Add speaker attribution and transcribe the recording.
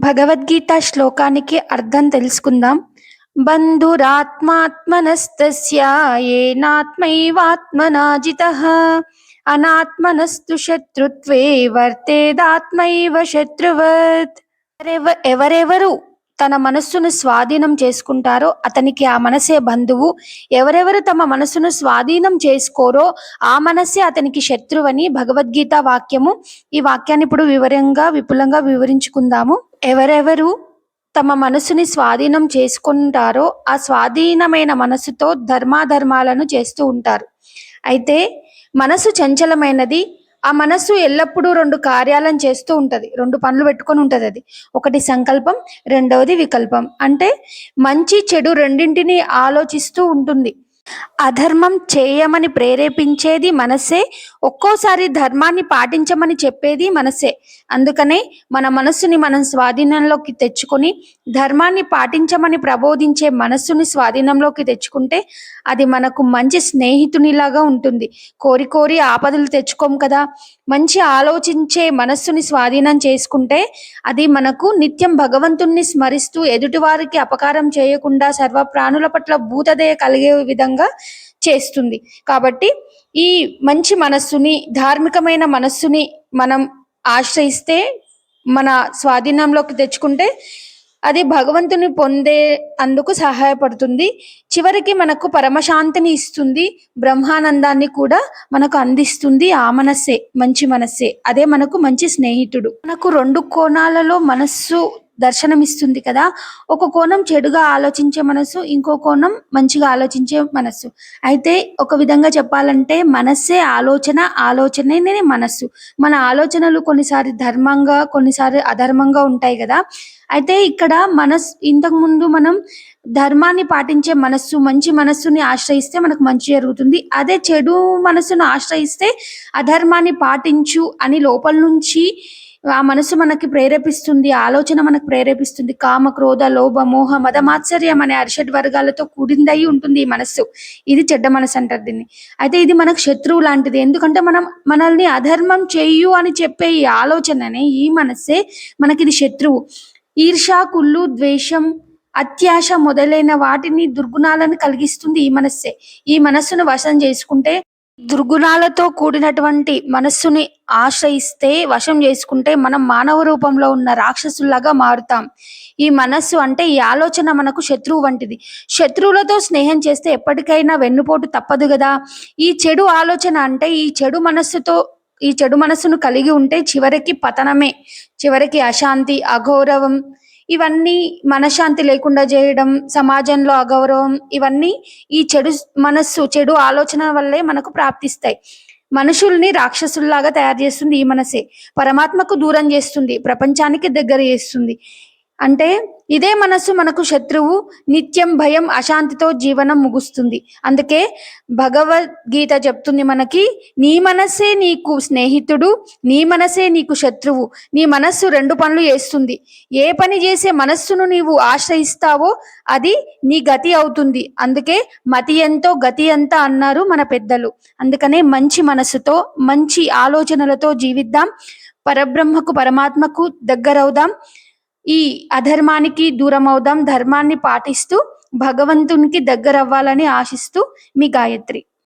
Speaker 1: భగవద్గీత శ్లోకానికి అర్థం తెలుసుకుందాం. బంధురాత్మాత్మనస్తస్య ఏనాత్మైవాత్మనా అనాత్మనస్తు శత్రుత్వే వర్తేదాత్మైవ శత్రువత్. ఎవరెవరు తన మనస్సును స్వాధీనం చేసుకుంటారో అతనికి ఆ మనసే బంధువు. ఎవరెవరు తమ మనస్సును స్వాధీనం చేసుకోరో ఆ మనస్సే అతనికి శత్రువని భగవద్గీత వాక్యము. ఈ వాక్యాన్ని ఇప్పుడు వివరంగా విపులంగా వివరించుకుందాము. ఎవరెవరు తమ మనసుని స్వాధీనం చేసుకుంటారో ఆ స్వాధీనమైన మనసుతో ధర్మాధర్మాలను చేస్తూ ఉంటారు. అయితే మనసు చంచలమైనది ఆ మనస్సు ఎల్లప్పుడూ రెండు కార్యాలను చేస్తూ ఉంటుంది. రెండు పనులు పెట్టుకొని ఉంటుంది అది. ఒకటి సంకల్పం రెండవది వికల్పం. అంటే మంచి చెడు రెండింటిని ఆలోచిస్తూ ఉంటుంది. అధర్మం చేయమని ప్రేరేపించేది మనసే ఒక్కోసారి ధర్మాన్ని పాటించమని చెప్పేది మనసే అందుకనే మన మనస్సుని మనం స్వాధీనంలోకి తెచ్చుకొని ధర్మాన్ని పాటించమని ప్రబోధించే మనస్సుని స్వాధీనంలోకి తెచ్చుకుంటే అది మనకు మంచి స్నేహితునిలాగా ఉంటుంది. కోరి కోరి ఆపదలు తెచ్చుకోం కదా. మంచి ఆలోచించే మనస్సుని స్వాధీనం చేసుకుంటే అది మనకు నిత్యం భగవంతుణ్ణి స్మరిస్తూ ఎదుటివారికి అపకారం చేయకుండా సర్వ ప్రాణుల పట్ల భూతదయ కలిగే విధంగా చేస్తుంది. కాబట్టి ఈ మంచి మనస్సుని ధార్మికమైన మనస్సుని మనం ఆశ్రయిస్తే మన స్వాధీనంలోకి తెచ్చుకుంటే అది భగవంతుని పొందే అందుకు సహాయపడుతుంది. చివరికి మనకు పరమశాంతిని ఇస్తుంది. బ్రహ్మానందాన్ని కూడా మనకు అందిస్తుంది ఆ మనస్సే మంచి మనస్సే. అదే మనకు మంచి స్నేహితుడు. మనకు రెండు కోణాలలో మనస్సు దర్శనమిస్తుంది కదా. ఒక కోణం చెడుగా ఆలోచించే మనసు ఇంకో కోణం మంచిగా ఆలోచించే మనస్సు అయితే ఒక విధంగా చెప్పాలంటే మనస్సే ఆలోచన ఆలోచనే మనస్సు. మన ఆలోచనలు కొన్నిసారి ధర్మంగా కొన్నిసారి అధర్మంగా ఉంటాయి కదా. అయితే ఇక్కడ మనస్ ఇంతకు ముందు మనం ధర్మాన్ని పాటించే మనస్సు మంచి మనస్సుని ఆశ్రయిస్తే మనకు మంచి జరుగుతుంది. అదే చెడు మనస్సును ఆశ్రయిస్తే అధర్మాన్ని పాటించు అని లోపల నుంచి ఆ మనసు మనకి ప్రేరేపిస్తుంది ఆలోచన మనకు ప్రేరేపిస్తుంది. కామ క్రోధ లోభ మోహ మదమాత్సర్యం అనే అరిషడ్ వర్గాలతో కూడిందై ఉంటుంది ఈ మనస్సు. ఇది చెడ్డ మనసు అంటారు దీన్ని. అయితే ఇది మనకు శత్రువు లాంటిది. ఎందుకంటే మనం మనల్ని అధర్మం చెయ్యు అని చెప్పే ఈ ఆలోచననే ఈ మనస్సే మనకి ఇది శత్రువు. ఈర్ష కుళ్ళు ద్వేషం అత్యాశ మొదలైన వాటిని దుర్గుణాలను కలిగిస్తుంది ఈ మనస్సే. ఈ మనస్సును వశం చేసుకుంటే దుర్గుణాలతో కూడినటువంటి మనస్సుని ఆశ్రయిస్తే వశం చేసుకుంటే మనం మానవ రూపంలో ఉన్న రాక్షసుల్లాగా మారుతాం. ఈ మనస్సు అంటే ఈ ఆలోచన మనకు శత్రువు వంటిది. శత్రువులతో స్నేహం చేస్తే ఎప్పటికైనా వెన్నుపోటు తప్పదు కదా. ఈ చెడు ఆలోచన అంటే ఈ చెడు మనస్సుతో ఈ చెడు మనస్సును కలిగి ఉంటే చివరికి పతనమే. చివరికి అశాంతి అగౌరవం ఇవన్నీ మనశ్శాంతి లేకుండా చేయడం సమాజంలో అగౌరవం ఇవన్నీ ఈ చెడు మనస్సు చెడు ఆలోచన వల్లే మనకు ప్రాప్తిస్తాయి. మనుషుల్ని రాక్షసుల్లాగా తయారు చేస్తుంది ఈ మనసే. పరమాత్మకు దూరం చేస్తుంది. ప్రపంచానికి దగ్గర చేస్తుంది. అంటే ఇదే మనస్సు మనకు శత్రువు నిత్యం భయం అశాంతితో జీవనం ముగుస్తుంది. అందుకే భగవద్గీత చెప్తుంది మనకి నీ మనస్సే నీకు స్నేహితుడు నీ మనసే నీకు శత్రువు నీ మనస్సు రెండు పనులు చేస్తుంది. ఏ పని చేసే మనస్సును నీవు ఆశ్రయిస్తావో అది నీ గతి అవుతుంది. అందుకే మతి ఎంతో గతి ఎంత అన్నారు మన పెద్దలు. అందుకనే మంచి మనస్సుతో మంచి ఆలోచనలతో జీవిద్దాం. పరబ్రహ్మకు పరమాత్మకు దగ్గరవుదాం. ఈ అధర్మానికి దూరం అవుదాం ధర్మాన్ని పాటిస్తూ భగవంతునికి దగ్గర అవ్వాలని ఆశిస్తూ మీ గాయత్రి.